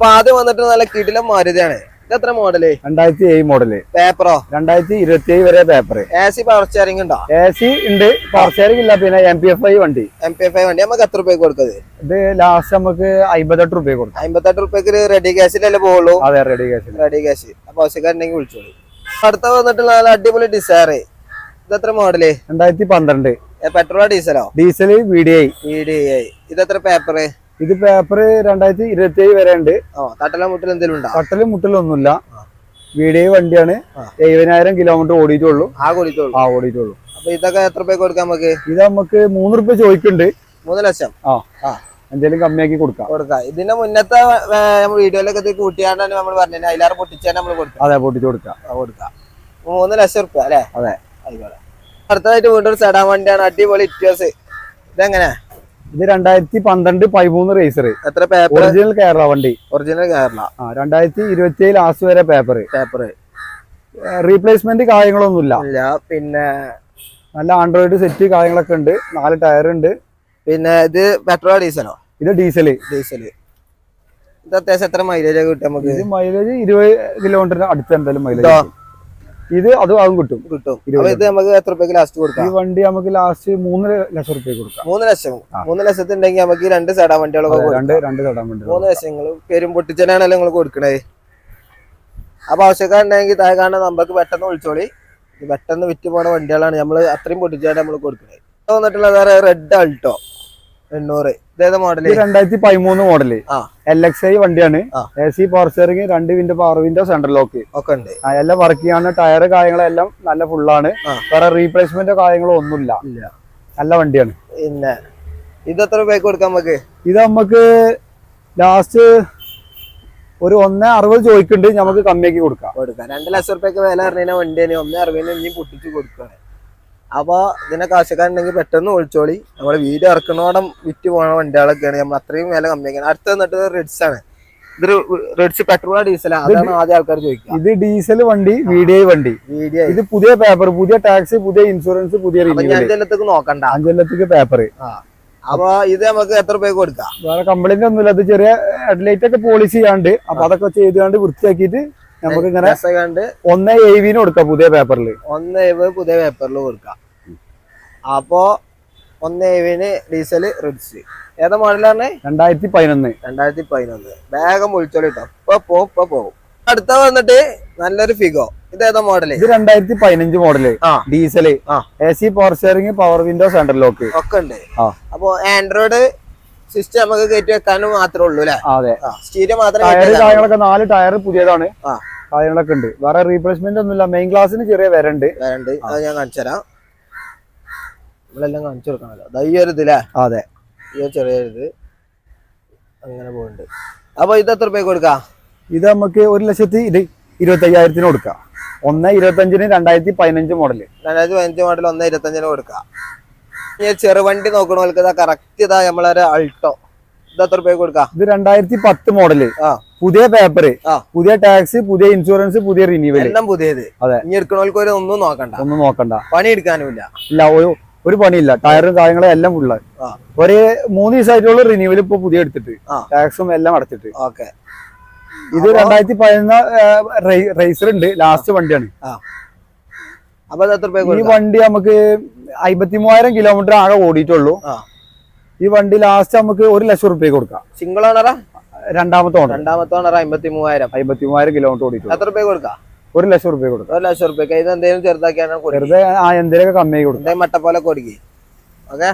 അപ്പൊ ആദ്യം വന്നിട്ട് നല്ല കിടിലം മാരുതിയാണ്. ഇത് എത്ര മോഡൽ രണ്ടായിരത്തി ഏഴ് മോഡൽ പേപ്പറോ രണ്ടായിരത്തി ഇരുപത്തി ഏഴ് വരെ paper A C power steering ഉണ്ടോ? എ സി ഉണ്ട് പവർ സ്റ്റിയറിംഗ് ഇല്ല പിന്നെ എം പി എഫ് ഐ വണ്ടി. എം പി എഫ് ഐ വണ്ടി. നമുക്ക് എത്ര രൂപയ്ക്ക് കൊടുക്കുന്നത് ഇത് ലാസ്റ്റ് നമുക്ക് അമ്പത്തെട്ട് റുപ്യ കൊടുക്കും. അമ്പത്തെട്ട് റുപ്യക്ക് റെഡി ക്യാഷിലല്ലേ പോകുള്ളൂ അതെ റെഡി ക്യാഷ് റെഡി ക്യാഷ് അപ്പൊ ആവശ്യക്കാരുണ്ടെങ്കിൽ വിളിച്ചോളൂ. അടുത്ത വന്നിട്ടുള്ള നല്ല അടിപൊളി ഡിസയർ ഇത് എത്ര മോഡൽ രണ്ടായിരത്തി പന്ത്രണ്ട് പെട്രോളോ ഡീസലോ diesel V D I V D I ഇത് എത്ര പേപ്പർ ഇത് പേപ്പർ രണ്ടായിരത്തി ഇരുപത്തി ഏഴ് വരെ ഉണ്ട്. തട്ടല മുട്ടിൽ എന്തെങ്കിലും ഉണ്ടോ? കട്ടലും മുട്ടലും ഒന്നുമില്ല വീഡിയോ വണ്ടിയാണ്. എഴുപതിനായിരം കിലോമീറ്റർ ഓടിയിട്ടുള്ളൂ. ആ കൊടുത്തോളൂ ആ ഓടിയിട്ടുള്ളൂ. അപ്പൊ ഇതൊക്കെ എത്ര രൂപ കൊടുക്കാം നമുക്ക്? ഇത് നമുക്ക് മൂന്ന് റുപ്യ ചോദിക്കുന്നുണ്ട് മൂന്ന് ലക്ഷം? ആ. ആ. എന്തെങ്കിലും കമ്മിയാക്കി കൊടുക്കാം. കൊടുക്കാം. ഇതിന്റെ മുന്നത്തെ വീഡിയോയിലൊക്കെ ഇത് കൂട്ടിയാണ്ടാണ് നമ്മൾ പറഞ്ഞത് അതിലാറ് പൊട്ടിച്ചാൽ നമ്മൾ കൊടുക്കാം. അതെ പൊട്ടിച്ചു കൊടുക്കാം. കൊടുക്കാം. മൂന്ന് ലക്ഷം റുപ്യ അല്ലേ? അതെ. ആയിക്കോട്ടെ. അടുത്തതായിട്ട് വീണ്ടും സെഡാൻ വണ്ടിയാണ്. അടിപൊളി ഇറ്റ്യോസ് ഇതെങ്ങനെ ഇത് രണ്ടായിരത്തി പന്ത്രണ്ട് പതിമൂന്ന് റേസർ എത്ര പേപ്പർ ഒറിജിനൽ കേരള വണ്ടി. ഒറിജിനൽ കേരള ആ രണ്ടായിരത്തി ഇരുപത്തി ഏഴ് ലാസ്റ്റ് വരെ പേപ്പർ പേപ്പർ റീപ്ലേസ്മെന്റ് കാര്യങ്ങളൊന്നുമില്ല. ഇല്ല പിന്നെ നല്ല ആൻഡ്രോയിഡ് സെറ്റ് കാര്യങ്ങളൊക്കെ ഉണ്ട്. നാല് ടയർ ഉണ്ട്. പിന്നെ ഇത് പെട്രോൾ ഡീസലോ ഇത് ഡീസൽ ഡീസൽ ഇത് അത്യാവശ്യം എത്ര മൈലേജ് ഒക്കെ കിട്ടും നമുക്ക്? ഇത് മൈലേജ് ഇരുപത് കിലോമീറ്ററിന് അടുത്ത് എന്തായാലും മൈലേജ് ഇതോ? അത് അതും കിട്ടും. കിട്ടും. ഇത് നമുക്ക് എത്ര രൂപയ്ക്ക് ലാസ്റ്റ് കൊടുക്കാം? ഈ വണ്ടി നമുക്ക് ലാസ്റ്റ് മൂന്ന് ലക്ഷം റുപ്യ കൊടുക്കാം. മൂന്ന് ലക്ഷം. മൂന്ന് ലക്ഷത്തിണ്ടെങ്കിൽ നമുക്ക് ഈ രണ്ട് സൈഡാ വണ്ടികളൊക്കെ രണ്ട് രണ്ട് സൈഡാ വണ്ടി മൂന്ന് ലക്ഷങ്ങൾ പേരും പൊട്ടിച്ചനാണല്ലോ നിങ്ങൾ കൊടുക്കണേ. അപ്പൊ ആവശ്യക്കാരുണ്ടെങ്കിൽ താഴെ കാണുന്ന നമ്പർക്ക് പെട്ടെന്ന് വിളിച്ചോളി. പെട്ടെന്ന് വിറ്റ് പോണ വണ്ടികളാണ്. നമ്മൾ അത്രയും പൊട്ടിച്ചാണ് നമ്മൾ കൊടുക്കണേ. ഇത് വന്നിട്ടുള്ള വേറെ റെഡ് അൾട്ടോ എണ്ണൂറ്. മോഡൽ രണ്ടായിരത്തി പതിമൂന്ന് മോഡൽ എൽ എക്സ് ഐ വണ്ടിയാണ്. എ സി പവർ സ്റ്റിയറിംഗ് രണ്ട് window power window central lock ഒക്കെ ഉണ്ട്. എല്ലാം വർക്ക് ചെയ്യാണ്. ടയർ കാര്യങ്ങളെല്ലാം നല്ല ഫുള്ളാണ്. വേറെ റീപ്ലേസ്മെന്റോ കാര്യങ്ങളോ ഒന്നുമില്ല. നല്ല വണ്ടിയാണ്. പിന്നെ ഇത് എത്ര രൂപയ്ക്ക് കൊടുക്കാം നമുക്ക് ഇത് നമുക്ക് ലാസ്റ്റ് ഒരു ഒന്ന് അറുപത് ചോദിക്കുന്നുണ്ട് നമുക്ക് കമ്മിയാക്കി കൊടുക്കാം. കൊടുക്കാം. രണ്ട് ലക്ഷം റുപ്യക്ക് വില അറിഞ്ഞ വണ്ടിയാണ്. ഒന്ന് അറുപതിന് ഇനി പൊട്ടിച്ച് കൊടുക്കുകയാണ്. അപ്പൊ ഇതിനെ കാശക്കാരുണ്ടെങ്കിൽ പെട്ടെന്ന് ഒളിച്ചോളി. നമ്മൾ വീട് ഇറക്കണോടം വിറ്റ് പോണ വണ്ടികളൊക്കെയാണ് നമ്മൾ അത്രയും വില കമ്മിയാക്കാൻ അടുത്ത വന്നിട്ട് റെഡ്സ് ആണ്. ഇത് റെഡ്സ് പെട്രോൾ ഡീസലാ അതാണ് ആദ്യം ആൾക്കാർ ചോദിക്കുക. ഇത് ഡീസൽ വണ്ടി വി ഡി ഐ വണ്ടി. വീഡിയോ ഇത് പുതിയ പേപ്പർ പുതിയ ടാക്സ് പുതിയ ഇൻഷുറൻസ് പുതിയ അഞ്ചല്ലത്തേക്ക് നോക്കണ്ട. അഞ്ചല്ലത്തേക്ക് പേപ്പർ അപ്പൊ ഇത് നമുക്ക് എത്ര രൂപ കൊടുക്കാം? വേറെ കംപ്ലൈന്റ് ഒന്നുമില്ല. അത് ചെറിയ ഹെഡ്ലൈറ്റ് ഒക്കെ പോളിഷ് ചെയ്യാണ്ട്. അപ്പൊ അതൊക്കെ ചെയ്തുകൊണ്ട് വൃത്തിയാക്കിയിട്ട് നമുക്ക് ഇങ്ങനെ കണ്ട് ഒന്ന് കൊടുക്കാം പുതിയ പേപ്പറിൽ ഒന്ന് എഴുപത് പുതിയ പേപ്പറിൽ കൊടുക്കാം. അപ്പോ ഒന്ന് എഴുപതിന് ഡീസൽ റിഡ്സ്. ഏതാ മോഡലാണ് രണ്ടായിരത്തി പതിനൊന്ന് രണ്ടായിരത്തി പതിനൊന്ന് വേഗം വിളിച്ചോളി കേട്ടോ ഇപ്പൊ പോകും ഇപ്പൊ പോകും അടുത്ത വന്നിട്ട് നല്ലൊരു ഫിഗോ. ഇത് ഏതാ മോഡൽ ഇത് രണ്ടായിരത്തി പതിനഞ്ച് model diesel. A C power steering power window central lock ഒക്കെ ഉണ്ട്. അപ്പൊ ആൻഡ്രോയിഡ് സിസ്റ്റം നമുക്ക് കയറ്റി വെക്കാനും മാത്രമേ ഉള്ളൂ അല്ലേ? അതെ. സ്റ്റീരിയോ മാത്രമേ നാല് ടയർ പുതിയതാണ്. ആ. കാര്യങ്ങളൊക്കെ ഉണ്ട്. വേറെ റീപ്ലേസ്മെന്റ് ഒന്നുമില്ല. മെയിൻ ഗ്ലാസിന് ചെറിയ വരണ്ട്. വരണ്ട്. അത് ഞാൻ കാണിച്ചു തരാം. നമ്മളെല്ലാം കാണിച്ചു കൊടുക്കണല്ലോ ദാ ഈ ഒരു ഇതിലേ അതെ. ഈ ചെറിയ ഇത്. അങ്ങനെ പോകുന്നുണ്ട് അപ്പൊ ഇത് എത്ര രൂപയ്ക്ക് കൊടുക്കാം? ഇത് നമുക്ക് ഒരു ലക്ഷത്തി ഇത് ഇരുപത്തി അയ്യായിരത്തിന് കൊടുക്കാം. ഒന്ന് ഇരുപത്തഞ്ചിന് രണ്ടായിരത്തി പതിനഞ്ച് മോഡൽ രണ്ടായിരത്തി പതിനഞ്ച് മോഡൽ ഒന്ന് ഇരുപത്തഞ്ചിന് കൊടുക്കാം. ചെറുവണ്ടി നോക്കണ പോലെ കറക്റ്റ് ഇതാ നമ്മളൊരു അൾട്ടോ ഇത് എത്ര കൊടുക്കാം? ഇത് രണ്ടായിരത്തി പത്ത് മോഡൽ പുതിയ പേപ്പർ പുതിയ ടാക്സ് പുതിയ ഇൻഷുറൻസ് പുതിയ റിന്യൂവൽ എല്ലാം പുതിയത്. അതെ. ഇനി എടുക്കണവർക്ക് ഒന്നും നോക്കണ്ട. ഒന്നും നോക്കണ്ട. പണി എടുക്കാനുമില്ല. ഇല്ല ഒരു പണിയില്ല. ടയറും കാര്യങ്ങളും എല്ലാം ഫുള്ള് ഒരു മൂന്ന് ദിവസമായിട്ടുള്ള റിന്യൂവൽ ഇപ്പൊ പുതിയ എടുത്തിട്ട്. ടാക്സും എല്ലാം അടച്ചിട്ട്. ഓക്കെ. ഇത് രണ്ടായിരത്തി പതിനൊന്ന് റേസർ ഉണ്ട്. ലാസ്റ്റ് വണ്ടിയാണ്. അപ്പൊ ഈ വണ്ടി നമുക്ക് അമ്പത്തി മൂവായിരം കിലോമീറ്റർ ആകെ ഓടിയിട്ടുള്ളൂ. ഈ വണ്ടി ലാസ്റ്റ് നമുക്ക് ഒരു ലക്ഷം റുപ്യ കൊടുക്കാം. സിംഗിൾ ഓണറാ രണ്ടാമത്തെ ഓണർ രണ്ടാമത്തെ ഓണർ അമ്പത്തി മൂവായിരം അമ്പത്തി മൂവായിരം കിലോമീറ്റർ ഓടിയിട്ടുള്ളൂ. എത്ര രൂപയ്ക്ക് കൊടുക്കാം? ഒരു ലക്ഷം റുപ്യ കൊടുക്കാം. ഒരു ലക്ഷം റുപ്യക്ക്. ഇത് എന്തെങ്കിലും ചെറുതാക്കിയാണ് ചെറുതെ ആ എന്തെങ്കിലും കമ്മിയായി കൊടുക്കാം. മട്ട പോലെ കൊടുക്കി. ഓക്കെ?